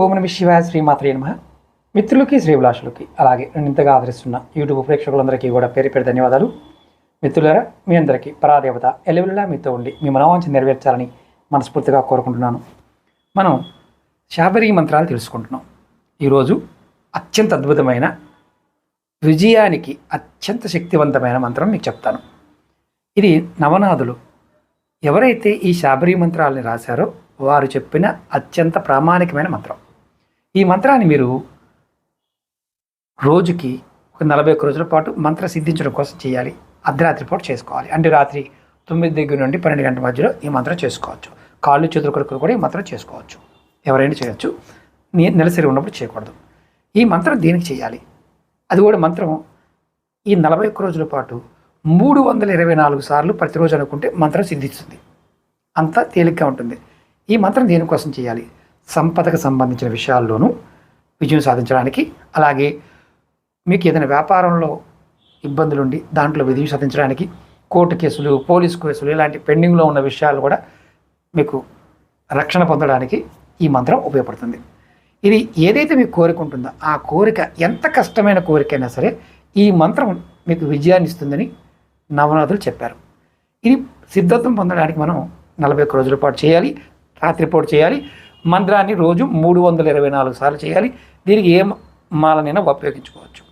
ఓం Nami శివాయ శ్రీమాత్రే నమ. మిత్రులకి శ్రీభిలాషులకి అలాగే నన్ను ఇంతగా ఆదరిస్తున్న యూట్యూబ్ ప్రేక్షకులందరికీ కూడా పేరు పేరు ధన్యవాదాలు. మిత్రులారా మీ అందరికీ పరాదేవత ఎలవెల్లా మీతో ఉండి మీ మనోవాంఛ నెరవేర్చాలని మనస్ఫూర్తిగా కోరుకుంటున్నాను. మనం శాబరీ మంత్రాలు తెలుసుకుంటున్నాం. ఈరోజు అత్యంత అద్భుతమైన విజయానికి అత్యంత శక్తివంతమైన మంత్రం మీకు చెప్తాను. ఇది నవనాథులు ఎవరైతే ఈ శాబరీ మంత్రాలని రాశారో వారు చెప్పిన అత్యంత ప్రామాణికమైన మంత్రం. ఈ మంత్రాన్ని మీరు రోజుకి ఒక నలభై ఒక్క రోజుల పాటు మంత్ర సిద్ధించడం కోసం చేయాలి. అర్ధరాత్రి పాటు చేసుకోవాలి. అంటే రాత్రి తొమ్మిది దగ్గర నుండి పన్నెండు గంటల మధ్యలో ఈ మంత్రం చేసుకోవచ్చు. కాళ్ళు చేతులు కొడుకులు కూడా ఈ మంత్రం చేసుకోవచ్చు. ఎవరైనా చేయొచ్చు. నెలసరి ఉన్నప్పుడు చేయకూడదు. ఈ మంత్రం దేనికి చేయాలి? అది కూడా మంత్రం ఈ నలభై ఒక్క రోజుల పాటు మూడు వందల ఇరవై నాలుగు సార్లు ప్రతిరోజు అనుకుంటే మంత్రం సిద్ధిస్తుంది. అంత తేలిగ్గా ఉంటుంది. ఈ మంత్రం దేనికోసం చేయాలి? సంపదకు సంబంధించిన విషయాల్లోనూ విజయం సాధించడానికి అలాగే మీకు ఏదైనా వ్యాపారంలో ఇబ్బందులుండి దాంట్లో విజయం సాధించడానికి కోర్టు కేసులు పోలీస్ కేసులు ఇలాంటి పెండింగ్లో ఉన్న విషయాలు కూడా మీకు రక్షణ పొందడానికి ఈ మంత్రం ఉపయోగపడుతుంది. ఇది ఏదైతే మీకు కోరిక ఉంటుందో ఆ కోరిక ఎంత కష్టమైన కోరికైనా సరే ఈ మంత్రం మీకు విజయాన్ని ఇస్తుందని నవనాథులు చెప్పారు. ఇది సిద్ధత్వం పొందడానికి మనం నలభై ఒక్క రోజుల పాటు చేయాలి రాత్రిపూట చేయాలి. మంత్రాన్ని రోజు మూడు వందల ఇరవై నాలుగు సార్లు చేయాలి. దీనికి ఏ మాలనైనా ఉపయోగించుకోవచ్చు.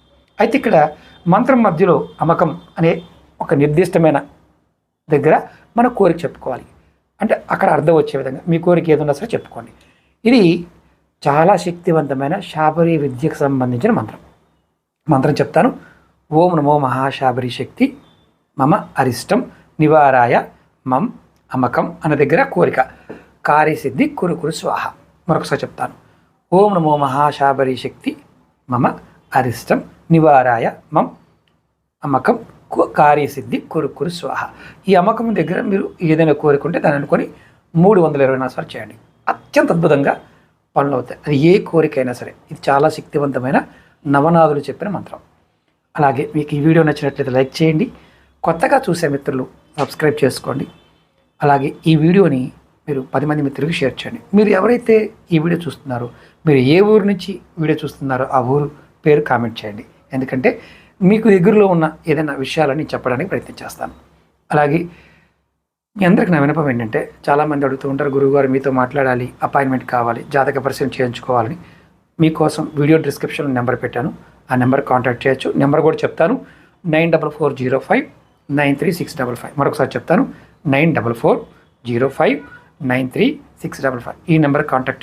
అయితే ఇక్కడ మంత్రం మధ్యలో అమకం అనే ఒక నిర్దిష్టమైన దగ్గర మన కోరిక చెప్పుకోవాలి. అంటే అక్కడ అర్థం వచ్చే విధంగా మీ కోరిక ఏదన్నా సరే చెప్పుకోండి. ఇది చాలా శక్తివంతమైన శాబరి విద్యకు సంబంధించిన మంత్రం. మంత్రం చెప్తాను. ఓం నమో మహాశాబరి శక్తి మమ అరిష్టం నివారాయ మం అమకం అన్న దగ్గర కోరిక. కార్యసిద్ధి కురు కురు స్వాహ. మరొకసారి చెప్తాను. ఓం నమో మహాశాబరి శక్తి మమ అరిష్టం నివారాయ మం అమ్మకం కు- కార్యసిద్ధి కురు కురు స్వాహ. ఈ అమ్మకం దగ్గర మీరు ఏదైనా కోరుకుంటే దాన్ని అనుకొని మూడు వందల ఇరవై నాలుగు సార్లు చేయండి. అత్యంత అద్భుతంగా పనులు అవుతాయి అది ఏ కోరికైనా సరే. ఇది చాలా శక్తివంతమైన నవనాథులు చెప్పిన మంత్రం. అలాగే మీకు ఈ వీడియో నచ్చినట్లయితే లైక్ చేయండి. కొత్తగా చూసే మిత్రులు సబ్స్క్రైబ్ చేసుకోండి. అలాగే ఈ వీడియోని మీరు పది మంది మిత్రులకు షేర్ చేయండి. మీరు ఎవరైతే ఈ వీడియో చూస్తున్నారో మీరు ఏ ఊరు నుంచి వీడియో చూస్తున్నారో ఆ ఊరు పేరు కామెంట్ చేయండి. ఎందుకంటే మీకు దగ్గరలో ఉన్న ఏదైనా విషయాలని చెప్పడానికి ప్రయత్నం చేస్తాను. అలాగే మీ అందరికి నా వినపం ఏంటంటే చాలామంది అడుగుతూ ఉంటారు గురువుగారు మీతో మాట్లాడాలి అపాయింట్మెంట్ కావాలి జాతక పరిశీలన చేయించుకోవాలని. మీకోసం వీడియో డిస్క్రిప్షన్లో నెంబర్ పెట్టాను. ఆ నెంబర్ కాంటాక్ట్ చేయొచ్చు. నెంబర్ కూడా చెప్తాను. Nine double four zero five nine three six double five. మరొకసారి చెప్తాను. Nine double four zero five nine three six double five ఈ నెంబర్ కాంటాక్ట్